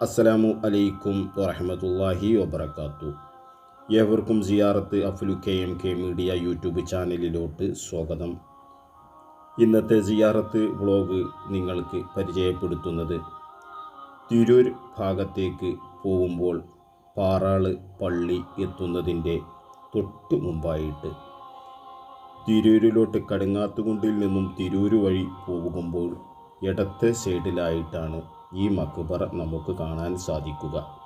അസ്സലാമു അലൈക്കും വറഹമത്തല്ലാഹി വബർക്കാത്തു ഏവർക്കും സിയാറത്ത് അഫ്ലു K M K media YouTube ചാനലിലോട്ട് സ്വാഗതം. ഇന്നത്തെ സിയാറത്ത് വ്ളോഗ് നിങ്ങൾക്ക് പരിചയപ്പെടുത്തുന്നത് തിരൂർ ഭാഗത്തേക്ക് പോകുമ്പോൾ പാറാൾ പള്ളി എത്തുന്നതിന്റെ തൊട്ട് മുമ്പായിട്ട് തിരൂരിലോട്ട് കടുങ്ങാത്തുകുണ്ടിൽ നിന്നും തിരൂര് വഴി പോകുമ്പോൾ ഇടത്തെ സൈഡിലായിട്ടാണ് ഈ മക്ബറ നമുക്ക് കാണാൻ സാധിക്കുക.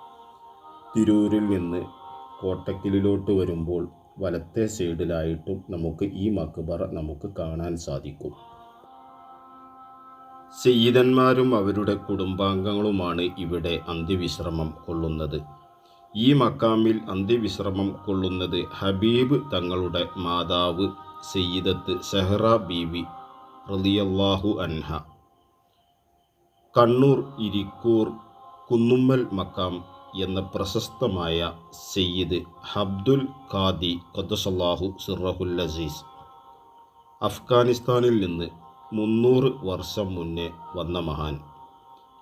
തിരൂരിൽ നിന്ന് കോട്ടക്കലിലോട്ട് വരുമ്പോൾ വലത്തെ സൈഡിലായിട്ടും നമുക്ക് ഈ മക്ബറ നമുക്ക് കാണാൻ സാധിക്കും. സയ്യിദന്മാരും അവരുടെ കുടുംബാംഗങ്ങളുമാണ് ഇവിടെ അന്ത്യവിശ്രമം കൊള്ളുന്നത്. ഈ മക്കാമിൽ അന്ത്യവിശ്രമം കൊള്ളുന്നത് ഹബീബ് തങ്ങളുടെ മാതാവ് സയ്യിദത്ത് സെഹ്റ ബീവി റളിയല്ലാഹു അൻഹ കണ്ണൂർ ഇരിക്കൂർ കുന്നുമ്മൽ മക്കാം എന്ന പ്രശസ്തമായ സയ്യിദ് ഹബ്ദുൽ ഖാദി ഖദ്സല്ലാഹു സിറഹുൽ അസീസ്. അഫ്ഗാനിസ്ഥാനിൽ നിന്ന് മുന്നൂറ് വർഷം മുന്നേ വന്ന മഹാൻ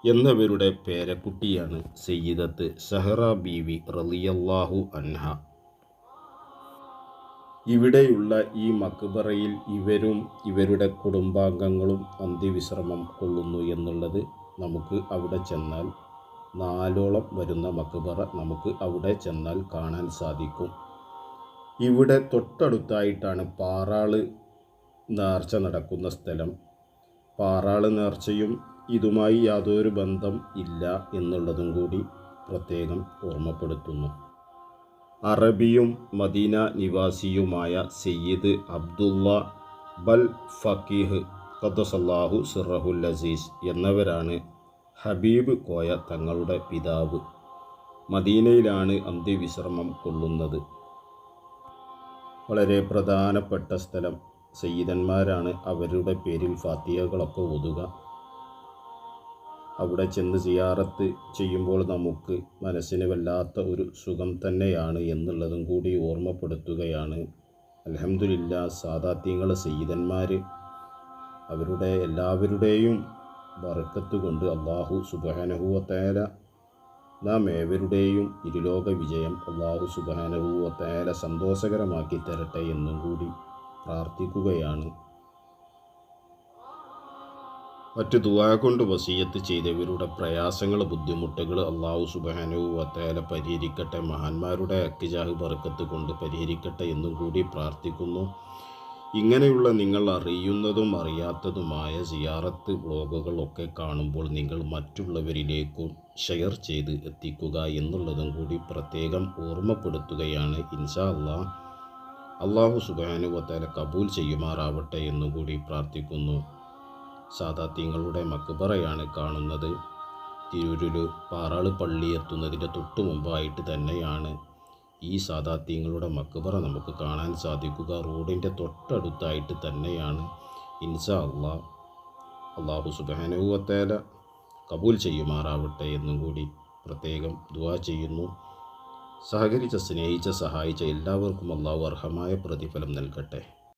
എന്നവരുടെ പേരക്കുട്ടിയാണ് സയ്യിദത്ത് സഹറ ബീവി റളിയല്ലാഹു അൻഹ. ഇവിടെയുള്ള ഈ മക്ബറയിൽ ഇവരും ഇവരുടെ കുടുംബാംഗങ്ങളും അന്ത്യവിശ്രമം കൊള്ളുന്നു എന്നുള്ളത് നമുക്ക് അവിടെ ചെന്നാൽ നാലോളം വരുന്ന മക്ബറ നമുക്ക് അവിടെ ചെന്നാൽ കാണാൻ സാധിക്കും. ഇവിടെ തൊട്ടടുത്തായിട്ടാണ് പാറാൾ നേർച്ച നടക്കുന്ന സ്ഥലം. പാറാൾ നേർച്ചയും ഇതുമായി യാതൊരു ബന്ധം ഇല്ല എന്നുള്ളതും കൂടി പ്രത്യേകം ഓർമ്മപ്പെടുത്തുന്നു. അറബിയും മദീന നിവാസിയുമായ Sayyid Abdullah Bal Faqih ഖദ്സല്ലാഹു സിറഹുൽ Azeez എന്നവരാണ് Habib Koya തങ്ങളുടെ പിതാവ്. മദീനയിലാണ് അന്ത്യവിശ്രമം കൊള്ളുന്നത്. വളരെ പ്രധാനപ്പെട്ട സ്ഥലം. സയ്യിദന്മാരാണ് അവരുടെ പേരിൽ ഫാത്തിയകളൊക്കെ ഒതുക അവിടെ ചെന്ന് സിയാറത്ത് ചെയ്യുമ്പോൾ നമുക്ക് മനസ്സിന് വല്ലാത്ത ഒരു സുഖം തന്നെയാണ് എന്നുള്ളതും കൂടി ഓർമ്മപ്പെടുത്തുകയാണ്. അൽഹംദുലില്ലാ സാദാത്യങ്ങൾ സയ്യിദന്മാർ അവരുടെ എല്ലാവരുടെയും വറക്കത്ത് കൊണ്ട് അള്ളാഹു സുബാനഹുവത്തേല നാം ഏവരുടെയും ഇരുലോക വിജയം അള്ളാഹു സുബാനഹുവത്തേല സന്തോഷകരമാക്കി തരട്ടെ എന്നും കൂടി പ്രാർത്ഥിക്കുകയാണ്. മറ്റു ദുവാ കൊണ്ട് വസീയത്ത് ചെയ്തവരുടെ പ്രയാസങ്ങൾ ബുദ്ധിമുട്ടുകൾ അള്ളാഹു സുബാനു വത്തേല പരിഹരിക്കട്ടെ. മഹാന്മാരുടെ അക്കിജാഹ് ബർക്കത്ത് കൊണ്ട് പരിഹരിക്കട്ടെ എന്നും കൂടി പ്രാർത്ഥിക്കുന്നു. ഇങ്ങനെയുള്ള നിങ്ങൾ അറിയുന്നതും അറിയാത്തതുമായ സിയാറത്ത് വ്ളോഗുകളൊക്കെ കാണുമ്പോൾ നിങ്ങൾ മറ്റുള്ളവരിലേക്കും ഷെയർ ചെയ്ത് എത്തിക്കുക എന്നുള്ളതും കൂടി പ്രത്യേകം ഓർമ്മപ്പെടുത്തുകയാണ്. ഇൻഷാ അള്ളാഹ് അള്ളാഹു സുഖാനുഭവത്തേല കബൂൽ ചെയ്യുമാറാവട്ടെ എന്നുകൂടി പ്രാർത്ഥിക്കുന്നു. സാദാത്യങ്ങളുടെ മക്ബറയാണ് കാണുന്നത്. തിരൂരിൽ പാറാൾ പള്ളി എത്തുന്നതിന്റെ തൊട്ടു മുമ്പായിട്ട് തന്നെയാണ് ഈ സാദാത്യങ്ങളുടെ മക്ബറ നമുക്ക് കാണാൻ സാധിക്കുക. റോഡിന്റെ തൊട്ടടുത്തായിട്ട് തന്നെയാണ് ഇൻസാ അള്ളാ അള്ളാഹു സുബാനുവത്തേല കബൂൽ ചെയ്യുമാറാവട്ടെ എന്നും കൂടി പ്രത്യേകം ദുവാ ചെയ്യുന്നു. സഹകരിച്ച സ്നേഹിച്ച സഹായിച്ച എല്ലാവർക്കും അള്ളാഹു അർഹമായ പ്രതിഫലം നൽകട്ടെ.